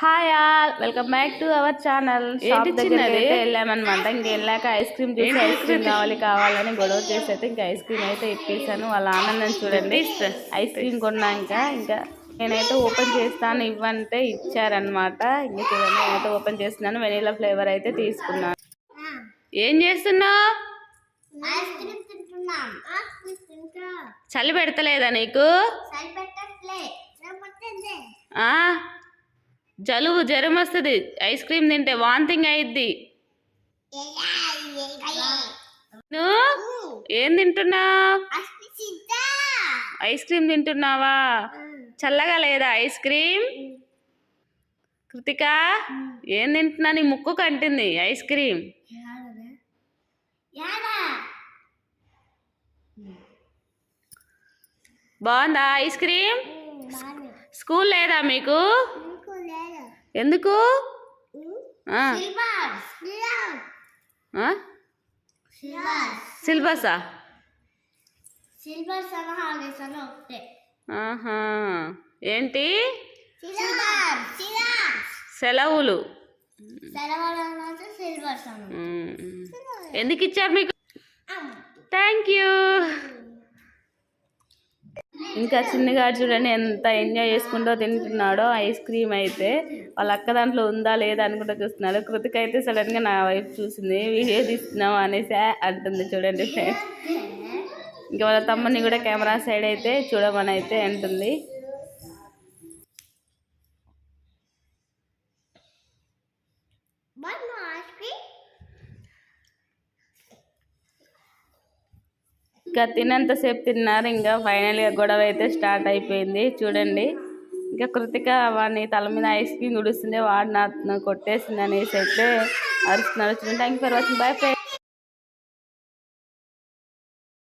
Hi all welcome back to our channel. Shop ఏంటి దగ్గర చిన్నది? అయితే వెళ్ళామనమాట ఇంక వెళ్ళాక ఐస్ క్రీమ్ చూసి ఐస్ క్రీమ్ కావాలి కావాలని గొడవ చేసి అయితే ఇంకా ఐస్ క్రీమ్ అయితే ఇప్పేసాను వాళ్ళ ఆనందం చూడండి. ఐస్ క్రీమ్ కొన్నాక ఇంకా నేనైతే ఓపెన్ చేస్తాను ఇవ్వంటే ఇచ్చారనమాట ఇంకా చూడండి నేనైతే ఓపెన్ చేస్తున్నాను వెనీలా ఫ్లేవర్ అయితే తీసుకున్నాను. ఏం చేస్తున్నావు? ఐస్ క్రీమ్ తింటున్నాం. ఐస్ క్రీమ్ తింటా చలి పెడతలేదా నీకు? జలుబు జ్వరం వస్తుంది. ఐస్ క్రీమ్ తింటే వాంతింగ్ అయిద్ది. నువ్వు ఏం తింటున్నావు? ఐస్ క్రీమ్ తింటున్నావా? చల్లగా లేదా ఐస్ క్రీమ్? కృతిక ఏం తింటున్నా? నీ ముక్కు కంటింది. Ice cream. బాగుందా ఐస్ క్రీమ్? స్కూల్ లేదా మీకు? ఎందుకు? సిలబసా? ఆహా. ఏంటి? సెలవులు. ఎందుకు ఇచ్చారు మీకు? Thank you. ఇంకా చిన్నగాడు చూడండి ఎంత ఎంజాయ్ చేసుకుంటూ తింటున్నాడో ఐస్ క్రీమ్ అయితే. వాళ్ళ అక్క దాంట్లో ఉందా లేదా అనుకుంటూ చూస్తున్నాడు కృతిక అయితే సడన్గా నా వైపు చూసింది. వీడియో తీస్తున్నావు అనేసి అంటుంది చూడండి ఫ్రెండ్స్. ఇంకా వాళ్ళ తమ్ముని కూడా కెమెరా సైడ్ అయితే చూడమని అయితే అంటుంది బాను ఐస్ క్రీమ్ ఇంకా తినంతసేపు తిన్నారు. ఇంకా ఫైనల్గా గొడవ అయితే స్టార్ట్ అయిపోయింది. చూడండి. ఇంకా కృతిక వాడిని తల మీద ఐస్ క్రీమ్ గుడిస్తుంది వాడు నా కొట్టేసింది అనేసి అయితే అరుస్తున్నారు. చూడండి. Thank you for watching bye